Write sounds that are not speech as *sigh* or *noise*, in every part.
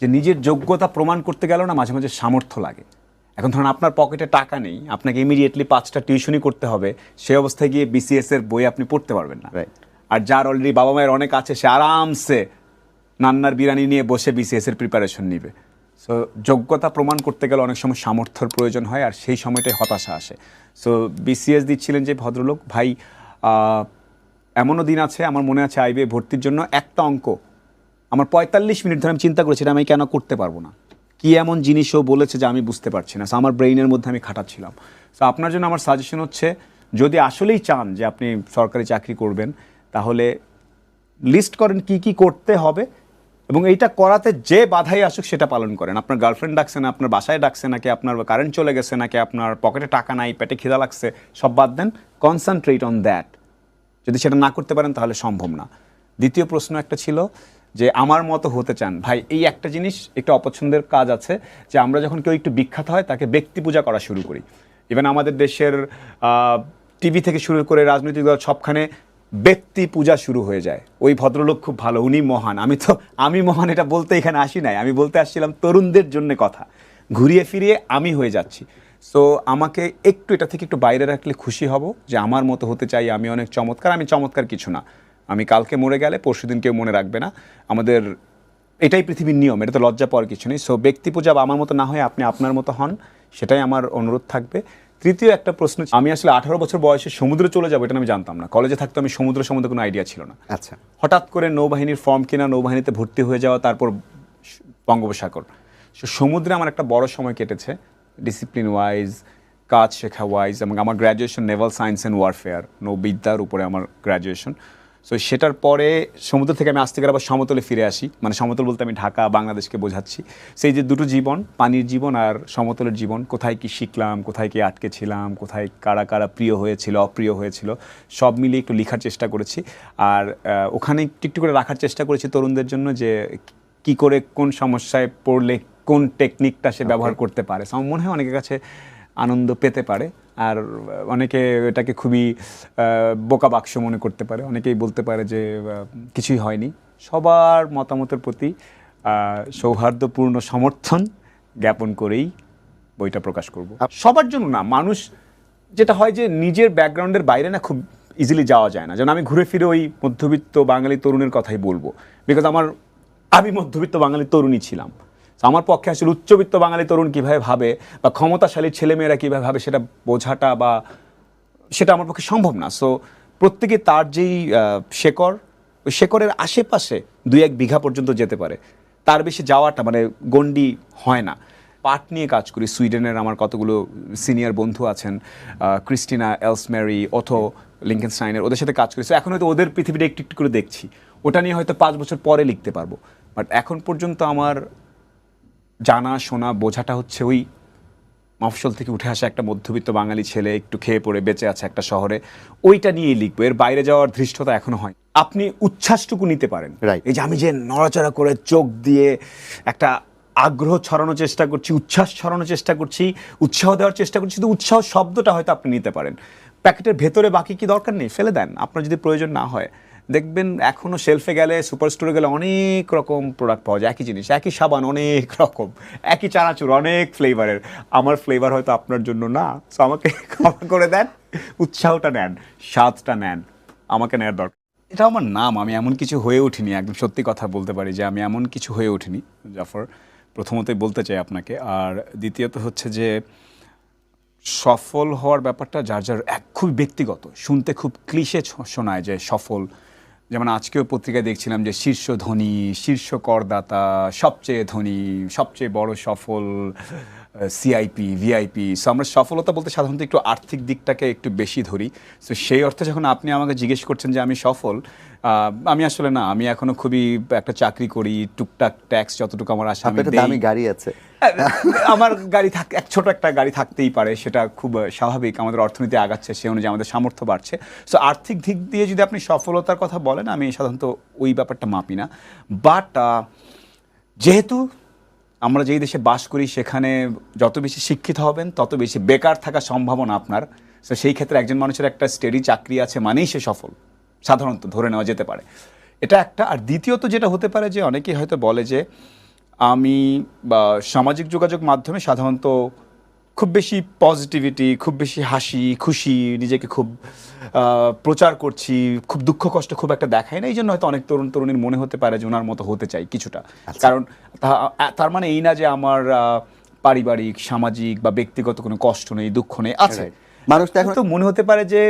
যে নিজের যোগ্যতা প্রমাণ করতে গেলেও না মাঝে মাঝে সামর্থ্য লাগে। এখন ধরুন আপনার পকেটে টাকা নেই আপনাকে ইমিডিয়েটলি পাঁচটা টিউশনই করতে হবে সেই অবস্থায় গিয়ে বিসিএস এর বই আপনি পড়তে পারবেন না। আর যার অলরেডি বাবা মায়ের অনেক আছে সে আরামসে নান্নার বিরিয়ানি নিয়ে বসে বিসিএস এর প্রিপারেশন নিবে। সো যোগ্যতা প্রমাণ করতে গেলে অনেক সময় সামর্থ্যর প্রয়োজন হয় আর সেই সময়টাই হতাশা আসে। সো বিসিএস দিচ্ছিলেন যে ভদ্রলোক ভাই এমনও দিন আছে আমার মনে আছে আইবিএ ভর্তির জন্য একটা অঙ্ক আমার পঁয়তাল্লিশ মিনিট ধরে আমি চিন্তা করেছিলাম আমি কেন করতে পারব না? কি এমন জিনিসও বলেছে যে আমি বুঝতে পারছি না। সো আমার ব্রেইনের মধ্যে আমি খাটাচ্ছিলাম। সো আপনার জন্য আমার সাজেশন হচ্ছে, যদি আসলেই চান যে আপনি সরকারি চাকরি করবেন, তাহলে লিস্ট করেন কি কি করতে হবে এবং এইটা করাতে যে বাধাই আসুক সেটা পালন করেন। আপনার গার্লফ্রেন্ড ডাকছে না, আপনার বাসায় ডাকছে নাকি আপনার কারেন্ট চলে গেছে নাকি আপনার পকেটে টাকা নাই, পেটে খিদা লাগছে, সব বাদ দেন। কনসেন্ট্রেট অন দ্যাট যদি সেটা না করতে পারেন, তাহলে সম্ভব না। দ্বিতীয় প্রশ্ন একটা ছিল যে আমার মতো হতে চান। ভাই, এই একটা জিনিস, একটা অপছন্দের কাজ আছে যে আমরা যখন কেউ একটু বিখ্যাত হয়, তাকে ব্যক্তি পূজা করা শুরু করি। ইভেন আমাদের দেশের টিভি থেকে শুরু করে রাজনৈতিক দল সবখানে ব্যক্তি পূজা শুরু হয়ে যায়। ওই ভদ্রলোক খুব ভালো, উনি মহান। আমি তো, আমি মহান এটা বলতে এখানে আসি নাই। আমি বলতে আসছিলাম তরুণদের জন্য কথা। ঘুরিয়ে ফিরিয়ে আমি হয়ে যাচ্ছি। সো আমাকে একটু এটা থেকে একটু বাইরে রাখলে খুশি হব যে আমার মতো হতে চাই, আমি অনেক চমৎকার। আমি চমৎকার কিছু না। আমি কালকে মরে গেলে পরশুদিন কেউ মনে রাখবে না। আমাদের এটাই পৃথিবীর নিয়ম এটা তো লজ্জা পাওয়ার কিছু নেই। সো ব্যক্তি পূজা আমার মতো না হয়ে আপনি আপনার মতো হন সেটাই আমার অনুরোধ থাকবে। তৃতীয় একটা প্রশ্ন আমি আসলে আঠারো বছর বয়সে সমুদ্রে চলে যাব এটা আমি জানতাম না। কলেজে থাকতে আমি সমুদ্র সম্বন্ধে কোনো আইডিয়া ছিল না। আচ্ছা। হঠাৎ করে নৌবাহিনীর ফর্ম কেনা নৌবাহিনীতে ভর্তি হয়ে যাওয়া তারপর বঙ্গোপসাগর। সো সমুদ্রে আমার একটা বড় সময় কেটেছে ডিসিপ্লিন ওয়াইজ কাজ শেখা ওয়াইজ এবং আমার graduation naval science and warfare নৌবিদ্যার উপরে আমার গ্র্যাজুয়েশন সো সেটার পরে সমুদ্র থেকে আমি আসতে গেলে আবার সমতলে ফিরে আসি। মানে সমতল বলতে আমি ঢাকা বাংলাদেশকে বোঝাচ্ছি। সেই যে দুটো জীবন পানির জীবন আর সমতলের জীবন কোথায় কি শিখলাম কোথায় কি আটকে ছিলাম কোথায় কারা কারা প্রিয় হয়েছিল অপ্রিয় হয়েছিল সব মিলিয়ে একটু লেখার চেষ্টা করেছি। আর ওখানে একটু একটু করে রাখার চেষ্টা করেছি তরুণদের জন্য যে কি করে কোন সমস্যায় পড়লে কোন টেকনিকটা সে ব্যবহার করতে পারে। মনে হয় অনেকের কাছে আনন্দ পেতে পারে। আর অনেকে এটাকে খুবই বোকা বাক্স মনে করতে পারে। অনেকেই বলতে পারে যে কিছুই হয়নি। সবার মতামতের প্রতি সৌহার্দ্যপূর্ণ সমর্থন জ্ঞাপন করেই বইটা প্রকাশ করব। সবার জন্য না মানুষ যেটা হয় যে নিজের ব্যাকগ্রাউন্ডের বাইরে না খুব ইজিলি যাওয়া যায় না। যেমন আমি ঘুরে ফিরে ওই মধ্যবিত্ত বাঙালি তরুণের কথাই বলব। বিকজ আমার আমি মধ্যবিত্ত বাঙালি তরুণী ছিলাম। আমার পক্ষে আসলে উচ্চবিত্ত বাঙালি তরুণ কীভাবে ভাবে বা ক্ষমতাশালী ছেলেমেয়েরা কীভাবে ভাবে সেটা বোঝাটা বা সেটা আমার পক্ষে সম্ভব না। সো প্রত্যেকে তার যেই শেকড় ওই শেকড়ের আশেপাশে দুই এক বিঘা পর্যন্ত যেতে পারে। তার বেশি যাওয়াটা মানে গণ্ডি হয় না। পাট নিয়ে কাজ করি। সুইডেনের আমার কতগুলো সিনিয়র বন্ধু আছেন ক্রিস্টিনা এলসমেরি অথো লিঙ্কেনস্টাইনের ওদের সাথে কাজ করি। So, এখন হয়তো ওদের পৃথিবীটা একটু একটু করে দেখছি। ওটা নিয়ে হয়তো পাঁচ বছর পরে লিখতে পারব। বাট এখন পর্যন্ত আমার জানা শোনা বোঝাটা হচ্ছে ওই মফসল থেকে উঠে আসা একটা মধ্যবিত্ত বাঙালি ছেলে একটু খেয়ে পড়ে বেঁচে আছে একটা শহরে। ওইটা নিয়েই লিখব। এর বাইরে যাওয়ার ধৃষ্টতা এখনও হয়। আপনি উচ্ছ্বাসটুকু নিতে পারেন. এই যে আমি যে নড়াচড়া করে চোখ দিয়ে একটা আগ্রহ ছড়ানোর চেষ্টা করছি উচ্ছ্বাস ছড়ানোর চেষ্টা করছি উৎসাহ দেওয়ার চেষ্টা করছি শুধু উৎসাহ শব্দটা হয়তো আপনি নিতে পারেন। প্যাকেটের ভেতরে বাকি কি দরকার নেই? ফেলে দেন। আপনার যদি প্রয়োজন না হয়। দেখবেন এখনও শেলফে গেলে সুপার স্টোরে গেলে অনেক রকম প্রোডাক্ট পাওয়া যায়। একই জিনিস, একই সাবান অনেক রকম, একই চানাচুর অনেক ফ্লেভারের আমার ফ্লেভার হয়তো আপনার জন্য না। সো আমাকে *laughs* ক্ষমা করে দেন, উৎসাহটা নেন, স্বাদটা নেন, আমাকে নেওয়ার দরকার। এটা আমার নাম, আমি এমন কিছু হয়ে উঠিনি, একদম সত্যি কথা বলতে পারি যে আমি এমন কিছু হয়ে উঠিনি। জাফর, প্রথমতই বলতে চাই আপনাকে। আর দ্বিতীয়ত হচ্ছে যে, সফল হওয়ার ব্যাপারটা যার যার এক খুব ব্যক্তিগত, শুনতে খুব ক্লিশে শোনায় যে সফল। যেমন আজকেও পত্রিকায় দেখছিলাম যে শীর্ষ ধনী শীর্ষ করদাতা সবচেয়ে ধনী সবচেয়ে বড় সফল সিআইপি ভিআইপি সো আমরা সফলতা বলতে সাধারণত একটু আর্থিক দিকটাকে একটু বেশি ধরি। সো সেই অর্থে যখন আপনি আমাকে জিজ্ঞেস করছেন যে আমি সফল আমি আসলে না আমি এখনও খুবই একটা চাকরি করি টুকটাক ট্যাক্স যতটুকু আমার আসে আমি। দামি গাড়ি আছে। আমার গাড়ি থাক এক ছোট একটা গাড়ি থাকতেই পারে সেটা খুব স্বাভাবিক আমাদের অর্থনীতি আগাচ্ছে সে অনুযায়ী আমাদের সামর্থ্য বাড়ছে। সো আর্থিক দিক দিয়ে যদি আপনি সফলতার কথা বলেন আমি সাধারণত ওই ব্যাপারটা মাপি না। বাট যেহেতু আমরা যেই দেশে বাস করি, সেখানে যত বেশি শিক্ষিত হবেন, তত বেশি বেকার থাকা সম্ভাবনা আপনার। তো সেই ক্ষেত্রে একজন মানুষের একটা স্টেডি চাকরি আছে মানেই সে সফল। সাধারণত ধরে নেওয়া যেতে পারে। এটা একটা। আর দ্বিতীয়ত যেটা হতে পারে যে, অনেকেই হয়তো বলে যে, আমি সামাজিক যোগাযোগ মাধ্যমে সাধারণত খুব বেশি পজিটিভিটি খুব বেশি হাসি খুশি নিজেকে খুব প্রচার করছি খুব দুঃখ কষ্ট খুব একটা দেখায় না এই জন্য হয়তো অনেক তরুণ তরুণীর মনে হতে পারে যে ওনার মতো হতে চাই কিছুটা। কারণ তার মানে এই না যে আমার পারিবারিক সামাজিক বা ব্যক্তিগত কোনো কষ্ট নেই দুঃখ নেই আছে। মানুষ তো মনে হতে পারে যে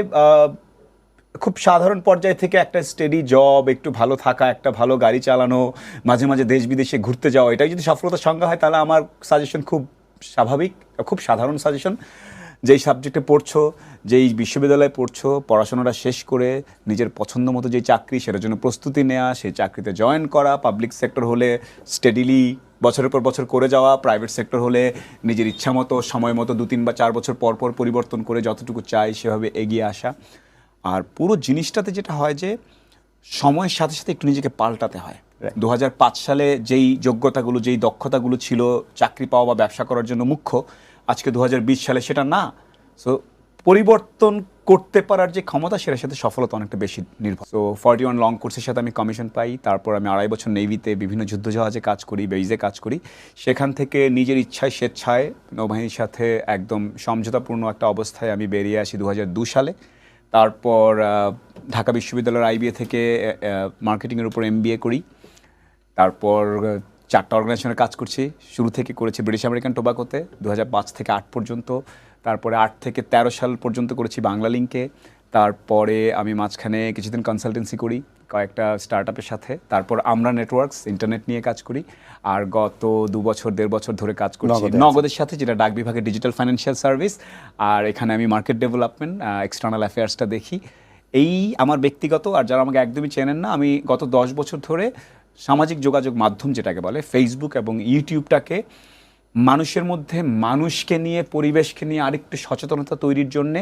খুব সাধারণ পর্যায় থেকে একটা স্টেডি জব একটু ভালো থাকা একটা ভালো গাড়ি চালানো মাঝে মাঝে দেশ বিদেশে ঘুরতে যাওয়া এটাই যদি সফলতার সংজ্ঞা হয় তাহলে আমার সাজেশন খুব স্বাভাবিক, খুব সাধারণ সাজেশন যেই সাবজেক্টে পড়ছো, যেই বিশ্ববিদ্যালয়ে পড়ছো, পড়াশোনাটা শেষ করে নিজের পছন্দ মতো যেই চাকরি, সেটার জন্য প্রস্তুতি নেওয়া সেই চাকরিতে জয়েন করা পাবলিক সেক্টর হলে স্টেডিলি বছরের পর বছর করে যাওয়া প্রাইভেট সেক্টর হলে নিজের ইচ্ছা মতো, সময় মতো দু, তিন বা চার বছর পর পর পরিবর্তন করে যতটুকু চাই, সেভাবে এগিয়ে আসা। আর পুরো জিনিসটাতে যেটা হয় যে, সময়ের সাথে সাথে একটু নিজেকে পাল্টাতে হয়। দু হাজার পাঁচ সালে যেই যোগ্যতাগুলো, যেই দক্ষতাগুলো ছিল চাকরি পাওয়া বা ব্যবসা করার জন্য মুখ্য, আজকে দু হাজার বিশ সালে সেটা না। সো পরিবর্তন করতে পারার যে ক্ষমতা, সেটার সাথে সফলতা অনেকটা বেশি নির্ভর। সো ফর্টি ওয়ান লং কোর্সের সাথে আমি কমিশন পাই, তারপর আমি আড়াই বছর নেভিতে বিভিন্ন যুদ্ধজাহাজে কাজ করি বেইজে কাজ করি। সেখান থেকে নিজের ইচ্ছায় স্বেচ্ছায় নৌবাহিনীর সাথে একদম সমঝোতাপূর্ণ একটা অবস্থায় আমি বেরিয়ে আসি দু সালে। তারপর ঢাকা বিশ্ববিদ্যালয়ের আইবিএ থেকে মার্কেটিংয়ের উপর এমবিএ করি। তারপর চারটা অর্গানাইজেশনে কাজ করছি। শুরু থেকে করেছি ব্রিটিশ আমেরিকান টোবাকোতে দু হাজার পাঁচ থেকে আট পর্যন্ত। তারপরে আট থেকে তেরো সাল পর্যন্ত করেছি বাংলা লিঙ্কে তারপরে আমি মাঝখানে কিছুদিন কনসালটেন্সি করি কয়েকটা স্টার্ট আপের সাথে। তারপর আমরা নেটওয়ার্কস ইন্টারনেট নিয়ে কাজ করি। আর গত দু বছর দেড় বছর ধরে কাজ করছি নগদের সাথে যেটা ডাক বিভাগের ডিজিটাল ফাইন্যান্সিয়াল সার্ভিস আর এখানে আমি মার্কেট ডেভেলপমেন্ট এক্সটার্নাল অ্যাফেয়ার্সটা দেখি। এই আমার ব্যক্তিগত আর যারা আমাকে একদমই চেনেন না আমি গত দশ বছর ধরে সামাজিক যোগাযোগ মাধ্যম যেটাকে বলে ফেসবুক এবং ইউটিউবটাকে মানুষের মধ্যে মানুষকে নিয়ে, পরিবেশকে নিয়ে আরেকটু সচেতনতা তৈরির জন্যে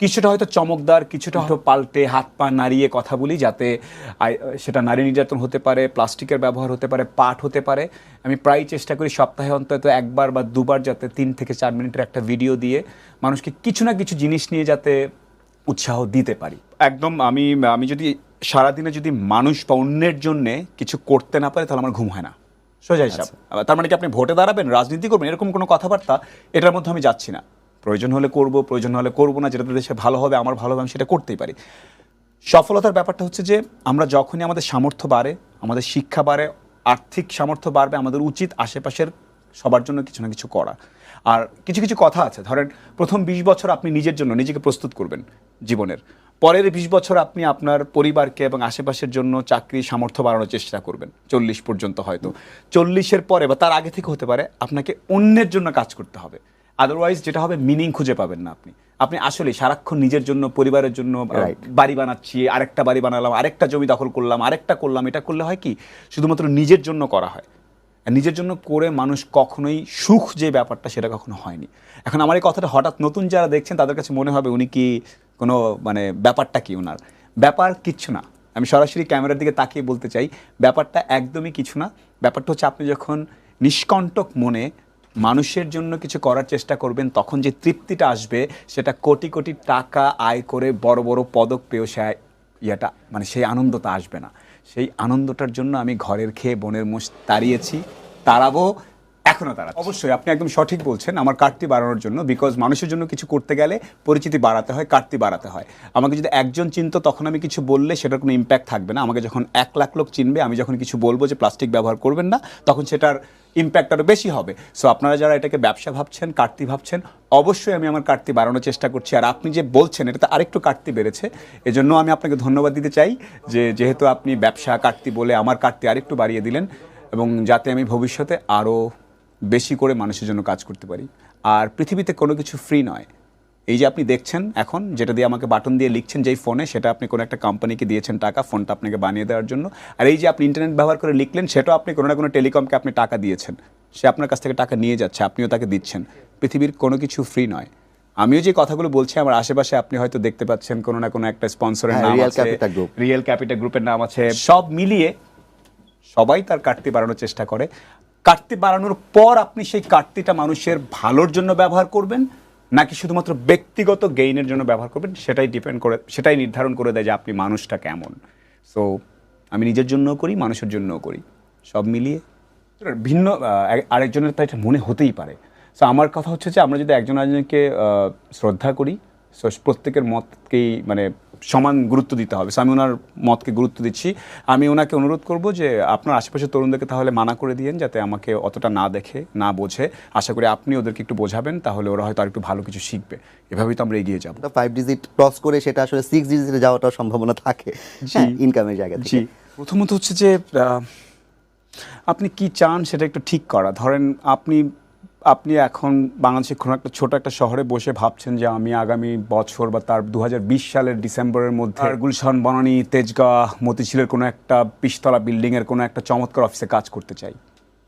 কিছুটা হয়তো চমকদার, কিছুটা হয়তো পাল্টে হাত পা নাড়িয়ে কথা বলি যাতে সেটা নারী নির্যাতন হতে পারে, প্লাস্টিকের ব্যবহার হতে পারে, পাট হতে পারে। আমি প্রায় চেষ্টা করি সপ্তাহে অন্তত একবার বা দুবার যাতে তিন থেকে চার মিনিটের একটা ভিডিও দিয়ে মানুষকে কিছু না কিছু জিনিস নিয়ে যাতে উৎসাহ দিতে পারি। একদম আমি আমি যদি সারাদিনে যদি মানুষ বা অন্যের জন্যে কিছু করতে না পারে তাহলে আমার ঘুম হয় না। সোজা হিসাব। তার মানে কি আপনি ভোটে দাঁড়াবেন রাজনীতি করবেন এরকম কোনো কথাবার্তা এটার মধ্যে আমি যাচ্ছি না। প্রয়োজন হলে করব প্রয়োজন হলে করব না যেটাতে দেশে ভালো হবে আমার ভালো হবে আমি সেটা করতেই পারি। সফলতার ব্যাপারটা হচ্ছে যে আমরা যখনই আমাদের সামর্থ্য বাড়ে আমাদের শিক্ষা বাড়ে আর্থিক সামর্থ্য বাড়বে আমাদের উচিত আশেপাশের সবার জন্য কিছু না কিছু করা। আর কিছু কিছু কথা আছে। ধরেন প্রথম বিশ বছর আপনি নিজের জন্য নিজেকে প্রস্তুত করবেন। জীবনের। পরের বিশ বছর আপনি আপনার পরিবারকে এবং আশেপাশের জন্য চাকরি সামর্থ্য বাড়ানোর চেষ্টা করবেন। চল্লিশ পর্যন্ত হয়তো। চল্লিশের পরে বা তার আগে থেকে হতে পারে আপনাকে অন্যের জন্য কাজ করতে হবে। আদারওয়াইজ যেটা হবে মিনিং খুঁজে পাবেন না আপনি। আপনি আসলে সারাক্ষণ নিজের জন্য পরিবারের জন্য বাড়ি বানাচ্ছি আরেকটা বাড়ি বানালাম আরেকটা জমি দখল করলাম আরেকটা করলাম এটা করলে হয় কি? শুধুমাত্র নিজের জন্য করা হয়। আর নিজের জন্য করে মানুষ কখনোই সুখ যে ব্যাপারটা সেটা কখনো হয়নি। এখন আমার এই কথাটা হঠাৎ নতুন যারা দেখছেন তাদের কাছে মনে হবে উনি কি কোনো মানে ব্যাপারটা কি ওনার? ব্যাপার কিচ্ছু না। আমি সরাসরি ক্যামেরার দিকে তাকিয়ে বলতে চাই, ব্যাপারটা একদমই কিছু না। ব্যাপারটা হচ্ছে আপনি যখন নিষ্কণ্টক মনে মানুষের জন্য কিছু করার চেষ্টা করবেন, তখন যে তৃপ্তিটা আসবে, সেটা কোটি কোটি টাকা আয় করে বড় বড় পদক পেয়েও সে ইয়েটা মানে সেই আনন্দটা আসবে না। সেই আনন্দটার জন্য আমি ঘরের খেয়ে বনের মোষ তাড়িয়েছি, তাড়াবো এখনও তাড়াচ্ছি অবশ্যই, আপনি একদম সঠিক বলছেন। আমার কাটতি বাড়ানোর জন্য বিকজ মানুষের জন্য কিছু করতে গেলে পরিচিতি বাড়াতে হয়, কাটতি বাড়াতে হয়। আমাকে যদি একজন চিনত, তখন আমি কিছু বললে সেটার কোনো ইম্প্যাক্ট থাকবে না। আমাকে যখন এক লাখ লোক চিনবে, আমি যখন কিছু বলব যে প্লাস্টিক ব্যবহার করবেন না, তখন সেটার ইম্প্যাক্ট আরও বেশি হবে। সো আপনারা যারা এটাকে ব্যবসা ভাবছেন, কাটতি ভাবছেন, অবশ্যই আমি আমার কাটতি বাড়ানোর চেষ্টা করছি। আর আপনি যে বলছেন, এটাতে আরেকটু কাটতি বেড়েছে। এজন্য আমি আপনাকে ধন্যবাদ দিতে চাই যে, যেহেতু আপনি ব্যবসা, কাটতি বলে আমার কাটতি আরেকটু বাড়িয়ে দিলেন এবং যাতে আমি ভবিষ্যতে আরও বেশি করে মানুষের জন্য কাজ করতে পারি। আর পৃথিবীতে কোনো কিছু ফ্রি নয়। এই যে আপনি দেখছেন এখন যেটা দিয়ে আমাকে বাটন দিয়ে লিখছেন যেই ফোনে সেটা আপনি কোনো একটা কোম্পানিকে দিয়েছেন টাকা ফোনটা আপনাকে বানিয়ে দেওয়ার জন্য। আর এই যে আপনি ইন্টারনেট ব্যবহার করে লিখলেন সেটাও আপনি কোনো না কোনো টেলিকমকে আপনি টাকা দিয়েছেন। সে আপনার কাছ থেকে টাকা নিয়ে যাচ্ছে আপনিও তাকে দিচ্ছেন। পৃথিবীর কোনো কিছু ফ্রি নয়। আমিও যে কথাগুলো বলছি আমার আশেপাশে আপনি হয়তো দেখতে পাচ্ছেন কোনো না কোনো একটা স্পন্সরের হ্যাঁ, নাম আছে। রিয়েল ক্যাপিটাল গ্রুপের নাম আছে। সব মিলিয়ে সবাই তার কাটতে বাড়ানোর চেষ্টা করে। কাটতি বাড়ানোর পর আপনি সেই কাটতিটা মানুষের ভালোর জন্য ব্যবহার করবেন, নাকি শুধুমাত্র ব্যক্তিগত গেইনের জন্য ব্যবহার করবেন? সেটাই ডিপেন্ড করে, সেটাই নির্ধারণ করে দেয় যে আপনি মানুষটা কেমন। সো আমি নিজের জন্যও করি, মানুষের জন্যও করি। সব মিলিয়ে, ভিন্ন আরেকজনের তো এটা মনে হতেই পারে। সো আমার কথা হচ্ছে যে আমরা যদি একজন আরেকজনকে শ্রদ্ধা করি সো প্রত্যেকের মতকেই মানে সমান গুরুত্ব দিতে হবে। সো আমি ওনার মতকে গুরুত্ব দিচ্ছি। আমি ওনাকে অনুরোধ করব যে আপনার আশেপাশের তরুণদেরকে তাহলে মানা করে দিয়েন যাতে আমাকে অতটা না দেখে না বোঝে। আশা করি আপনি ওদেরকে একটু বোঝাবেন তাহলে ওরা হয়তো আর একটু ভালো কিছু শিখবে। এভাবেই তো আমরা এগিয়ে যাব। ফাইভ ডিজিট ক্রস করে সেটা আসলে সিক্স ডিজিটে যাওয়াটার সম্ভাবনা থাকে হ্যাঁ ইনকামের জায়গা জি। প্রথমত হচ্ছে যে আপনি কি চান সেটা একটু ঠিক করা। ধরেন আপনি আপনি এখন বাংলাদেশের কোনো একটা ছোট একটা শহরে বসে ভাবছেন যে আমি আগামী বছর বা তার দু হাজার বিশ সালের ডিসেম্বরের মধ্যে গুলশান বনানী তেজগাঁ মতিঝিলের কোনো একটা পিস্তলা বিল্ডিংয়ের কোনো একটা চমৎকার অফিসে কাজ করতে চাই।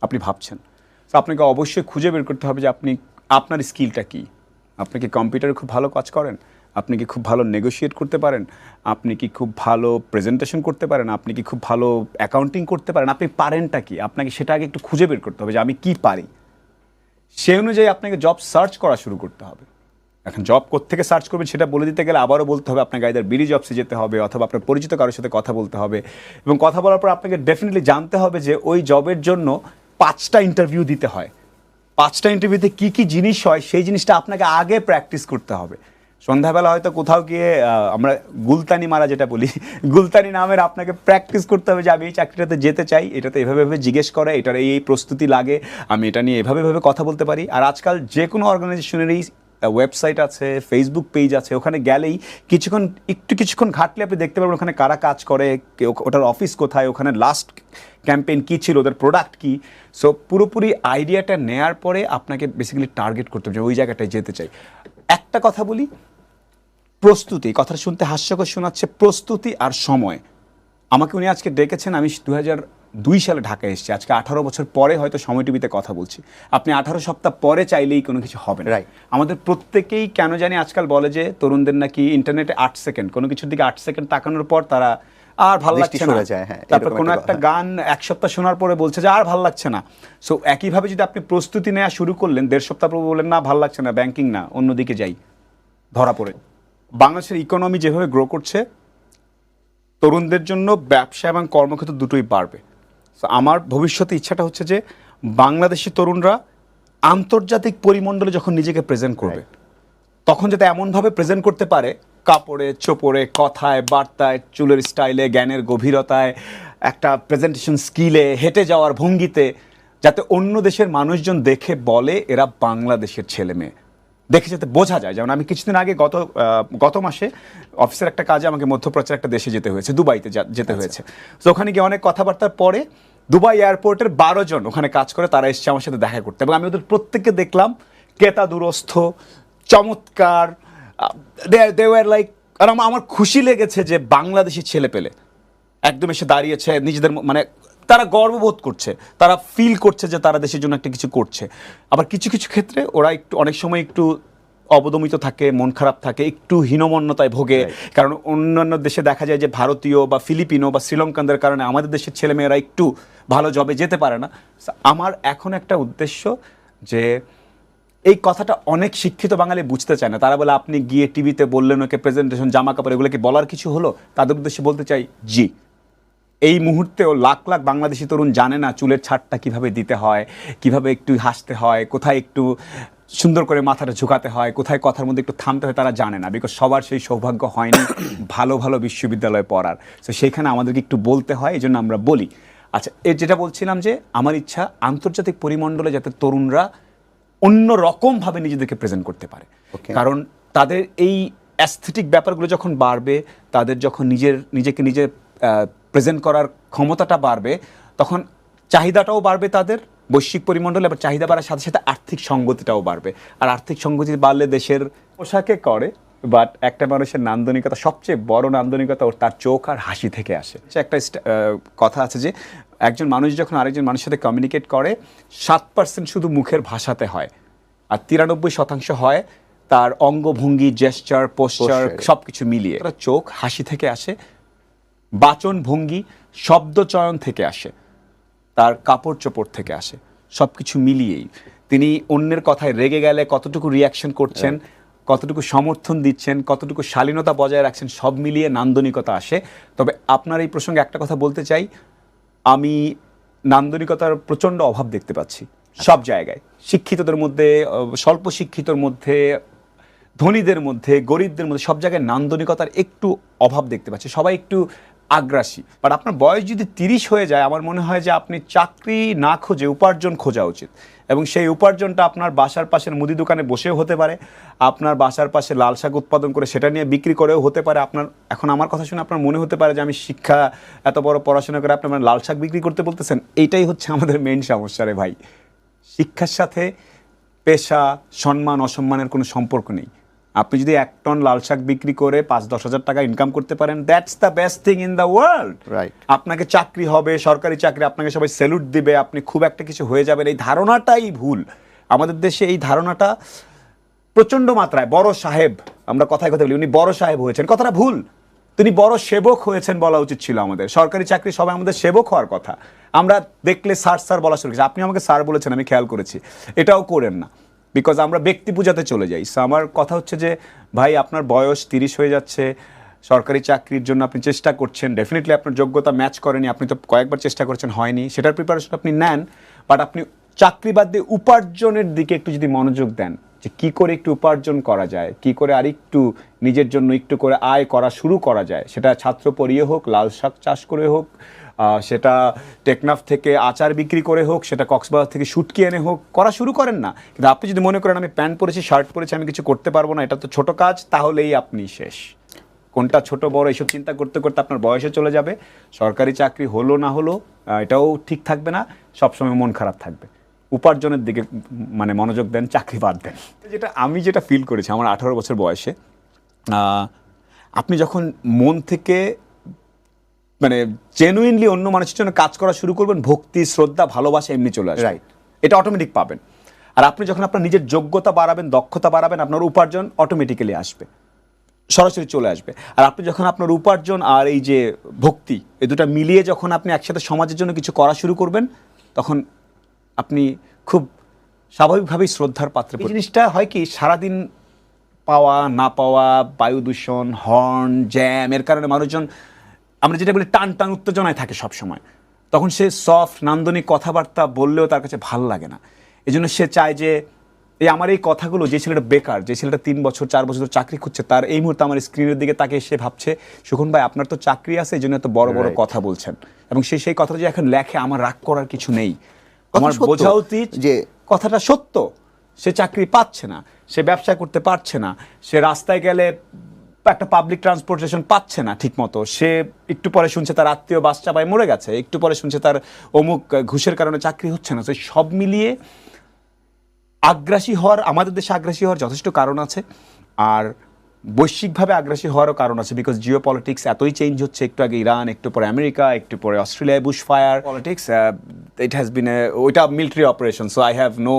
আপনি ভাবছেন। তো আপনাকে অবশ্যই খুঁজে বের করতে হবে যে আপনি আপনার স্কিলটা কী? আপনি কি কম্পিউটারে খুব ভালো কাজ করেন? আপনি কি খুব ভালো নেগোশিয়েট করতে পারেন? আপনি কি খুব ভালো প্রেজেন্টেশন করতে পারেন? আপনি কি খুব ভালো অ্যাকাউন্টিং করতে পারেন? আপনি পারেনটা কি? আপনাকে সেটা আগে একটু খুঁজে বের করতে হবে যে আমি কি পারি। সে অনুযায়ী আপনাকে জব সার্চ করা শুরু করতে হবে। এখন জব থেকে সার্চ করবেন সেটা বলে দিতে গেলে আবারও বলতে হবে আপনাকে আইদার বিডি জবসে যেতে হবে অথবা আপনার পরিচিত কারোর সাথে কথা বলতে হবে এবং কথা বলার পর আপনাকে ডেফিনেটলি জানতে হবে যে ওই জবের জন্য পাঁচটা ইন্টারভিউ দিতে হয়। পাঁচটা ইন্টারভিউতে কী কী জিনিস হয়, সেই জিনিসটা আপনাকে আগে প্র্যাকটিস করতে হবে। সন্ধ্যাবেলা হয়তো কোথাও গিয়ে আমরা গুলতানি মারা যেটা বলি, *laughs* গুলতানি নামের আপনাকে প্র্যাকটিস করতে হবে যে আমি এই চাকরিটাতে যেতে চাই, এটাতে এভাবে এভাবে জিজ্ঞেস করে, এটার এই প্রস্তুতি লাগে, আমি এটা নিয়ে এভাবে এভাবে কথা বলতে পারি। আর আজকাল যে কোনো অর্গানাইজেশনেরই ওয়েবসাইট আছে ফেসবুক পেজ আছে, ওখানে গেলেই কিছুক্ষণ, একটু কিছুক্ষণ ঘাটলে আপনি দেখতে পারবেন ওখানে কারা কাজ করে ওটার অফিস কোথায়, ওখানে লাস্ট ক্যাম্পেইন কী ছিল, ওদের প্রোডাক্ট কী। সো পুরোপুরি আইডিয়াটা নেয়ার পরে আপনাকে বেসিক্যালি টার্গেট করতে হবে ওই জায়গাটায় যেতে চাই। একটা কথা বলি প্রস্তুতি কথাটা শুনতে হাস্যকর শোনাচ্ছে প্রস্তুতি আর সময়। আমাকে উনি আজকে ডেকেছেন আমি দু দুই সালে ঢাকায় এসেছি আজকে আঠারো বছর পরে হয়তো সময় টিভিতে কথা বলছি। আপনি আঠারো সপ্তাহ পরে চাইলেই কোনো কিছু হবে না. আমাদের প্রত্যেকেই কেন জানি আজকাল বলে যে তরুণদের নাকি ইন্টারনেটে আট সেকেন্ড কোনো কিছুর দিকে আট সেকেন্ড তাকানোর পর তারা আর ভালো লাগছে না। হ্যাঁ, তারপর কোনো একটা গান এক সপ্তাহ শোনার পরে বলছে যে আর ভালো লাগছে না। সো একইভাবে যদি আপনি প্রস্তুতি নেওয়া শুরু করলেন দেড় সপ্তাহ পর বললেন না ভালো লাগছে না ব্যাংকিং না অন্যদিকে যাই। ধরা পড়ে। বাংলাদেশের ইকোনমি যেভাবে গ্রো করছে তরুণদের জন্য ব্যবসা এবং কর্মক্ষেত্র দুটোই বাড়বে। আমার ভবিষ্যতে ইচ্ছাটা হচ্ছে যে বাংলাদেশি তরুণরা আন্তর্জাতিক পরিমণ্ডলে যখন নিজেকে প্রেজেন্ট করবে তখন যাতে এমনভাবে প্রেজেন্ট করতে পারে কাপড়ে চোপড়ে কথায় বার্তায় চুলের স্টাইলে জ্ঞানের গভীরতায় একটা প্রেজেন্টেশন স্কিলে হেঁটে যাওয়ার ভঙ্গিতে যাতে অন্য দেশের মানুষজন দেখে বলে এরা বাংলাদেশের ছেলে মেয়ে। দেখে যাতে বোঝা যায়। যেমন আমি কিছুদিন আগে গত গত মাসে অফিসের একটা কাজে আমাকে মধ্যপ্রাচ্যের একটা দেশে যেতে হয়েছে দুবাইতে যেতে হয়েছে। তো ওখানে গিয়ে অনেক কথাবার্তার পরে দুবাই এয়ারপোর্টের বারো জন ওখানে কাজ করে তারা এসছে আমার সাথে দেখা করতে। এবং আমি ওদের প্রত্যেককে দেখলাম কেতা দুরস্থ চমৎকার দে ওয়ার লাইক আর আমার আমার খুশি লেগেছে যে বাংলাদেশি ছেলে পেলে। একদম এসে দাঁড়িয়েছে নিজেদের মানে তারা গর্ববোধ করছে তারা ফিল করছে যে তারা দেশের জন্য একটা কিছু করছে। আবার কিছু কিছু ক্ষেত্রে ওরা একটু অনেক সময় একটু অবদমিত থাকে মন খারাপ থাকে একটু হীনমন্যতায় ভোগে। কারণ অন্যান্য দেশে দেখা যায় যে ভারতীয় বা ফিলিপিনো বা শ্রীলঙ্কানদের কারণে আমাদের দেশের ছেলেমেয়েরা একটু ভালো জবে যেতে পারে না। আমার এখন একটা উদ্দেশ্য যে এই কথাটা অনেক শিক্ষিত বাঙালি বুঝতে চায় না। তারা বলে, আপনি গিয়ে টিভিতে বললেন ওকে প্রেজেন্টেশন জামা কাপড় এগুলো কি বলার কিছু হলো? তাদের উদ্দেশ্যে বলতে চাই, জি। এই মুহূর্তেও লাখ লাখ বাংলাদেশি তরুণ জানে না চুলের ছাড়টা কীভাবে দিতে হয়, কীভাবে একটু হাসতে হয়, কোথায় একটু সুন্দর করে মাথাটা ঝুঁকাতে হয়, কোথায় কথার মধ্যে একটু থামতে হয়, তারা জানে না। বিকজ সবার সেই সৌভাগ্য হয়নি ভালো ভালো বিশ্ববিদ্যালয়ে পড়ার। তো সেখানে আমাদেরকে একটু বলতে হয়, এই জন্য আমরা বলি। আচ্ছা এর যেটা বলছিলাম যে, আমার ইচ্ছা আন্তর্জাতিক পরিমণ্ডলে যাতে তরুণরা অন্য রকমভাবে নিজেদেরকে প্রেজেন্ট করতে পারে. কারণ তাদের এই অ্যাস্থেটিক ব্যাপারগুলো যখন বাড়বে তাদের যখন নিজের নিজেকে নিজে প্রেজেন্ট করার ক্ষমতাটা বাড়বে তখন চাহিদাটাও বাড়বে তাদের বৈশ্বিক পরিমণ্ডলে এবার চাহিদা বাড়ার সাথে সাথে আর্থিক সঙ্গতিটাও বাড়বে। আর আর্থিক সঙ্গতি বাড়লে দেশের পোশাকে করে বাট একটা মানুষের নান্দনিকতা সবচেয়ে বড় নান্দনিকতা ওর তার চোখ আর হাসি থেকে আসে। সে একটা কথা আছে যে একজন মানুষ যখন আরেকজন মানুষের সাথে কমিউনিকেট করে সাত পার্সেন্ট শুধু মুখের ভাষাতে হয়। আর তিরানব্বই শতাংশ হয় তার অঙ্গভঙ্গি জেস্টার পোস্টার. সব কিছু মিলিয়ে। তার চোখ হাসি থেকে আসে বাচন ভঙ্গি শব্দ চয়ন থেকে আসে তার কাপড় চোপড় থেকে আসে সব কিছু মিলিয়েই। তিনি অন্যের কথায় রেগে গেলে কতটুকু রিয়াকশন করছেন কতটুকু সমর্থন দিচ্ছেন কতটুকু শালীনতা বজায় রাখছেন সব মিলিয়ে নান্দনিকতা আসে। তবে আপনার এই প্রসঙ্গে একটা কথা বলতে চাই আমি নান্দনিকতার প্রচণ্ড অভাব দেখতে পাচ্ছি সব জায়গায়। শিক্ষিতদের মধ্যে স্বল্প শিক্ষিতর মধ্যে, ধনীদের মধ্যে, গরিবদের মধ্যে সব জায়গায় নান্দনিকতার একটু অভাব দেখতে পাচ্ছি। সবাই একটু আগ্রাসী। বাট আপনার বয়স যদি তিরিশ হয়ে যায়, আমার মনে হয় যে আপনি চাকরি না খোঁজে উপার্জন খোঁজা উচিত। এবং সেই উপার্জনটা আপনার বাসার পাশের মুদি দোকানে বসেও হতে পারে। আপনার বাসার পাশে লাল শাক উৎপাদন করে সেটা নিয়ে বিক্রি করেও হতে পারে। আপনার, এখন আমার কথা শুনে আপনার মনে হতে পারে যে আমি শিক্ষা, এত বড় পড়াশোনা করে আপনি আমার লাল শাক বিক্রি করতে বলতেছেন। এইটাই হচ্ছে আমাদের মেন সমস্যা রে ভাই। শিক্ষার সাথে পেশা, সম্মান, অসম্মানের কোনো সম্পর্ক নেই। আপনি যদি এক টন লাল শাক বিক্রি করে পাঁচ দশ হাজার টাকা ইনকাম করতে পারেন that's the best thing in the world right আপনাকে চাকরি হবে সরকারি চাকরি আপনাকে সবাই স্যালুট দিবে আপনি খুব একটা কিছু হয়ে যাবেন। এই ধারণাটাই ভুল। আমাদের দেশে এই ধারণাটা প্রচণ্ড মাত্রায়। বড় সাহেব আমরা কথায় কথা বলি উনি বড় সাহেব হয়েছেন। কথাটা ভুল। তিনি বড় সেবক হয়েছেন বলা উচিত ছিল আমাদের। সরকারি চাকরি সবাই আমাদের সেবক হওয়ার কথা। আমরা দেখলে স্যার স্যার বলা শুরু করেছি। আপনি আমাকে স্যার বলেছেন আমি খেয়াল করেছি। এটাও করেন না। বিকজ আমরা ব্যক্তি পূজাতে চলে যাই। So আমার কথা হচ্ছে যে, ভাই আপনার বয়স তিরিশ হয়ে যাচ্ছে, সরকারি চাকরির জন্য আপনি চেষ্টা করছেন ডেফিনেটলি আপনার যোগ্যতা ম্যাচ করেনি, আপনি তো কয়েকবার চেষ্টা করছেন, হয়নি। সেটার প্রিপারেশন আপনি নেন বাট আপনি চাকরি বাদ দিয়ে উপার্জনের দিকে একটু যদি মনোযোগ দেন, যে কি করে একটু উপার্জন করা যায়, কি করে আর একটু নিজের জন্য একটু করে আয় করা শুরু করা যায়, সেটা ছাত্র পড়িয়ে হোক, লাল শাক চাষ করে হোক সেটা টেকনাফ থেকে আচার বিক্রি করে হোক, সেটা কক্সবাজার থেকে শুটকি এনে হোক, করা শুরু করেন না। কিন্তু আপনি যদি মনে করেন, আমি প্যান্ট পরেছি, শার্ট পরেছি, আমি কিছু করতে পারব না, এটা তো ছোট কাজ, তাহলেই আপনি শেষ। কোনটা ছোট, বড়, এইসব চিন্তা করতে করতে আপনার বয়সে চলে যাবে। সরকারি চাকরি হলো না হলো এটাও ঠিক থাকবে না, সবসময় মন খারাপ থাকবে। উপার্জনের দিকে মানে মনোযোগ দেন, চাকরি বাদ দেন। যেটা আমি যেটা ফিল করেছি, আমার আঠারো বছর বয়সে আপনি যখন মন থেকে মানে জেনুইনলি অন্য মানুষের জন্য কাজ করা শুরু করবেন ভক্তি শ্রদ্ধা ভালোবাসা এমনি চলে আসবে। Right. এটা অটোমেটিক পাবেন। আর আপনি যখন আপনার নিজের যোগ্যতা বাড়াবেন দক্ষতা বাড়াবেন আপনার উপার্জন অটোমেটিক্যালি আসবে। সরাসরি চলে আসবে। আর আপনি যখন আপনার উপার্জন আর এই যে ভক্তি এই দুটো মিলিয়ে যখন আপনি একসাথে সমাজের জন্য কিছু করা শুরু করবেন তখন আপনি খুব স্বাভাবিকভাবেই শ্রদ্ধার পাত্রে এই জিনিসটা হয় কি সারাদিন পাওয়া না পাওয়া বায়ু দূষণ হর্ন জ্যাম এর কারণে মানুষজন আমরা যেটা বলি টান টান উত্তেজনায় থাকে সব সময় তখন সে সফট নান্দনিক কথাবার্তা বললেও তার কাছে ভালো লাগে না। এই জন্য সে চায় যে এই আমার এই কথাগুলো যে ছেলেটা বেকার যে ছেলেটা তিন বছর চার বছর চাকরি খুঁজছে তার এই মুহূর্তে আমার স্ক্রিনের দিকে তাকে সে ভাবছে সুখন ভাই আপনার তো চাকরি আছে এই জন্য এত বড় বড় কথা বলছেন। এবং সে সেই কথাটা যে এখন লেখে আমার রাগ করার কিছু নেই। আমার বোঝা উচিত যে কথাটা সত্য। সে চাকরি পাচ্ছে না সে ব্যবসা করতে পারছে না সে রাস্তায় গেলে একটা পাবলিক ট্রান্সপোর্টেশন পাচ্ছে না ঠিক মতো সে একটু পরে শুনছে তার আত্মীয় বাস চাপায় মরে গেছে একটু পরে শুনছে তার অমুক ঘুষের কারণে চাকরি হচ্ছে না। তো সব মিলিয়ে আগ্রাসী হওয়ার আমাদের দেশে আগ্রাসী হওয়ার যথেষ্ট কারণ আছে। আর বৈশ্বিকভাবে আগ্রাসী হওয়ারও কারণ আছে বিকজ জিও পলিটিক্স এতই চেঞ্জ হচ্ছে একটু আগে ইরান একটু পরে আমেরিকা একটু পরে অস্ট্রেলিয়ায় bush fire politics it has been ওইটা military operation so I have no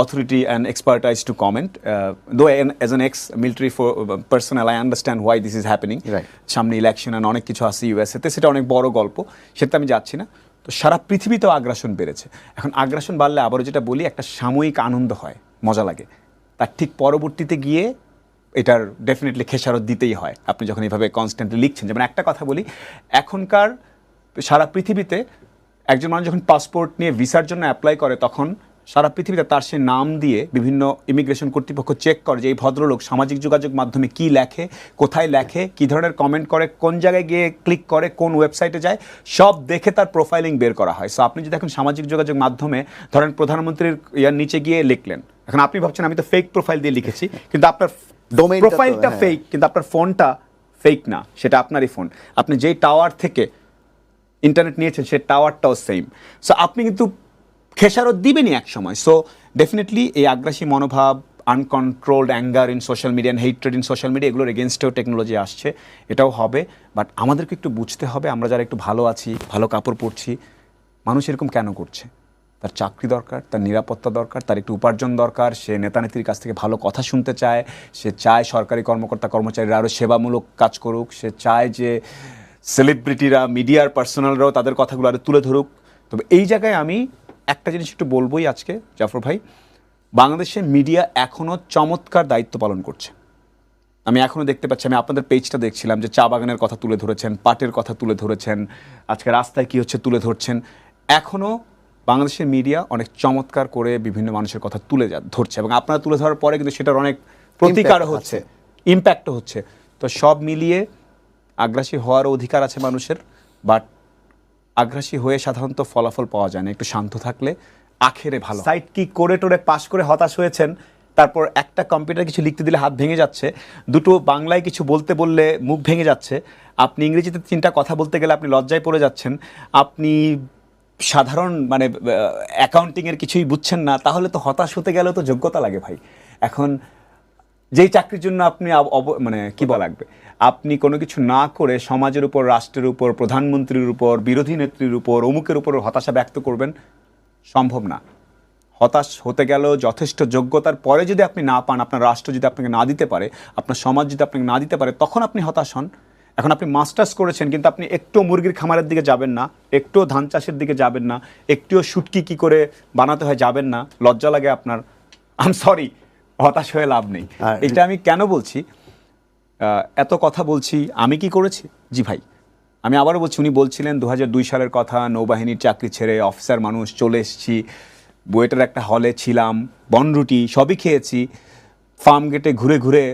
authority and expertise to comment though as an ex military personal I understand why this is happening Right. সামনে election and অনেক কিছু আছে ইউএসএতে সেটা অনেক বড় গল্প সেটা আমি যাচ্ছি না। তো সারা পৃথিবীতেও আগ্রাসন বেড়েছে। এখন আগ্রাসন বাড়লে আবারও যেটা বলি একটা সাময়িক আনন্দ হয় মজা লাগে। তার ঠিক পরবর্তীতে গিয়ে এটার ডেফিনেটলি খেসারত দিতেই হয়। আপনি যখন এইভাবে কনস্ট্যান্টলি লিখছেন যেমন একটা কথা বলি এখনকার সারা পৃথিবীতে একজন মানুষ যখন পাসপোর্ট নিয়ে ভিসার জন্য অ্যাপ্লাই করে তখন সারা পৃথিবীতে তার সে নাম দিয়ে বিভিন্ন ইমিগ্রেশন কর্তৃপক্ষ চেক করে যে এই ভদ্রলোক সামাজিক যোগাযোগ মাধ্যমে কি লেখে কোথায় লেখে কী ধরনের কমেন্ট করে কোন জায়গায় গিয়ে ক্লিক করে কোন ওয়েবসাইটে যায় সব দেখে তার প্রোফাইলিং বের করা হয় সো আপনি যদি এখন সামাজিক যোগাযোগ মাধ্যমে ধরেন প্রধানমন্ত্রীর ইয়ার নিচে গিয়ে লিখলেন এখন আপনি ভাবছেন আমি তো ফেক প্রোফাইল দিয়ে লিখেছি কিন্তু আপনার প্রোফাইলটা হ্যাঁ। ফেক কিন্তু আপনার ফোনটা ফেক না সেটা আপনারই ফোন আপনি যেই টাওয়ার থেকে ইন্টারনেট নিয়েছেন, সে টাওয়ারটাও সেম সো আপনি কিন্তু খেসারত দিবেনই এক সময় সো ডেফিনেটলি এই আগ্রাসী মনোভাব uncontrolled anger in social media and hatred in social media এগুলোর এগেনস্টেও টেকনোলজি আসছে, এটাও হবে। বাট আমাদেরকে একটু বুঝতে হবে, আমরা যারা একটু ভালো আছি, ভালো কাপড় পরছি, মানুষ এরকম কেন করছে? তার চাকরি দরকার, তার নিরাপত্তা দরকার, তার একটু উপার্জন দরকার, সে নেতা নেতানেত্রীর কাছ থেকে ভালো কথা শুনতে চায়, সে চায় সরকারি কর্মকর্তা কর্মচারীরা আরও সেবামূলক কাজ করুক, সে চায় যে সেলিব্রিটিরা মিডিয়ার পার্সোনালরাও তাদের কথাগুলো আরও তুলে ধরুক। তবে এই জায়গায় আমি একটা জিনিস একটু বলবোই আজকে জাফর ভাই। বাংলাদেশে মিডিয়া এখনও চমৎকার দায়িত্ব পালন করছে। আমি এখনও দেখতে পাচ্ছি আমি আপনাদের পেজটা দেখছিলাম যে চা বাগানের কথা তুলে ধরেছেন পাটের কথা তুলে ধরেছেন আজকে রাস্তায় কী হচ্ছে তুলে ধরছেন। এখনও বাংলাদেশের মিডিয়া অনেক চমৎকার করে বিভিন্ন মানুষের কথা তুলে ধরছে এবং আপনারা তুলে ধরার পরে কিন্তু সেটার অনেক প্রতিকারও Impact হচ্ছে ইম্প্যাক্টও হচ্ছে। তো সব মিলিয়ে আগ্রাসী হওয়ারও অধিকার আছে মানুষের বাট আগ্রাসী হয়ে সাধারণত ফলাফল পাওয়া যায় না। একটু শান্ত থাকলে আখেরে ভালো সাইট কি করে টোরে পাশ করে হতাশ হয়েছেন, তারপর একটা কম্পিউটার কিছু লিখতে দিলে হাত ভেঙে যাচ্ছে, দুটো বাংলায় কিছু বলতে বললে মুখ ভেঙে যাচ্ছে, আপনি ইংরেজিতে তিনটা কথা বলতে গেলে আপনি লজ্জায় পড়ে যাচ্ছেন, আপনি সাধারণ মানে অ্যাকাউন্টিংয়ের কিছুই বুঝছেন না, তাহলে তো হতাশ হতে গেলেও তো যোগ্যতা লাগে ভাই। এখন যেই চাকরির জন্য আপনি মানে কি বলা লাগবে? আপনি কোনো কিছু না করে সমাজের উপর, রাষ্ট্রের উপর, প্রধানমন্ত্রীর উপর, বিরোধী নেত্রীর উপর, অমুকের উপর হতাশা ব্যক্ত করবেন? সম্ভব না। হতাশ হতে গেলেও যথেষ্ট যোগ্যতার পরে যদি আপনি না পান, আপনার রাষ্ট্র যদি আপনাকে না দিতে পারে, আপনার সমাজ যদি আপনাকে না দিতে পারে, তখন আপনি হতাশ হন। এখন আপনি মাস্টার্স করেছেন, কিন্তু আপনি একটু মুরগির খামারের দিকে যাবেন না, একটুও ধান চাষের দিকে যাবেন না, একটুও শুটকি কি করে বানাতে হয় যাবেন না। লজ্জা লাগে আপনার। আম সরি হতাশ হয়ে লাভ নেই। এটা আমি কেন বলছি? এত কথা বলছি আমি কি করেছি? জি ভাই আমি আবারও বলছি উনি বলছিলেন দু দুই সালের কথা নৌবাহিনীর চাকরি ছেড়ে অফিসার মানুষ চলে এসেছি বুয়েটের একটা হলে ছিলাম বনরুটি সবই খেয়েছি ফার্ম গেটে ঘুরে ঘুরে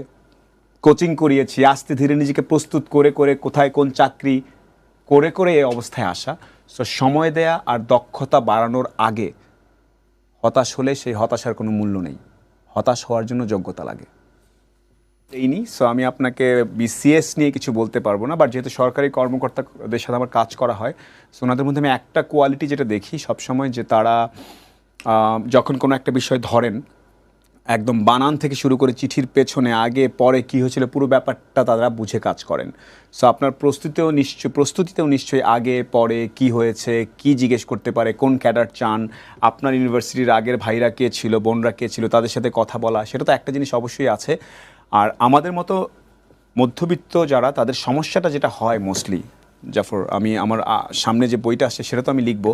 কোচিং করিয়েছি আস্তে ধীরে নিজেকে প্রস্তুত করে করে কোথায় কোন চাকরি করে করে এই অবস্থায় আসা। সো সময় দেয়া আর দক্ষতা বাড়ানোর আগে হতাশ হলে সেই হতাশার কোনো মূল্য নেই। হতাশ হওয়ার জন্য যোগ্যতা লাগে। এই নি সো আমি আপনাকে বিসিএস নিয়ে কিছু বলতে পারব না বাট যেহেতু সরকারি কর্মকর্তাদের সাথে আমার কাজ করা হয় সো ওনাদের মধ্যে আমি একটা কোয়ালিটি যেটা দেখি সবসময় যে তারা যখন কোনো একটা বিষয় ধরেন একদম বানান থেকে শুরু করে চিঠির পেছনে, আগে, পরে কি হয়েছিল, পুরো ব্যাপারটা তারা বুঝে কাজ করেন। সো আপনার প্রস্তুতিও নিশ্চয়, প্রস্তুতিতেও নিশ্চয়ই আগে, পরে কি হয়েছে, কি জিজ্ঞেস করতে পারে, কোন ক্যাডার চান, আপনার ইউনিভার্সিটির আগের ভাইরা কে ছিল, বোনরা কে ছিল, তাদের সাথে কথা বলা, সেটা তো একটা জিনিস অবশ্যই আছে। আর আমাদের মতো মধ্যবিত্ত যারা, তাদের সমস্যাটা যেটা হয় মোস্টলি জাফর, আমি আমার সামনে যে বইটা আসছে, সেটা তো আমি লিখব।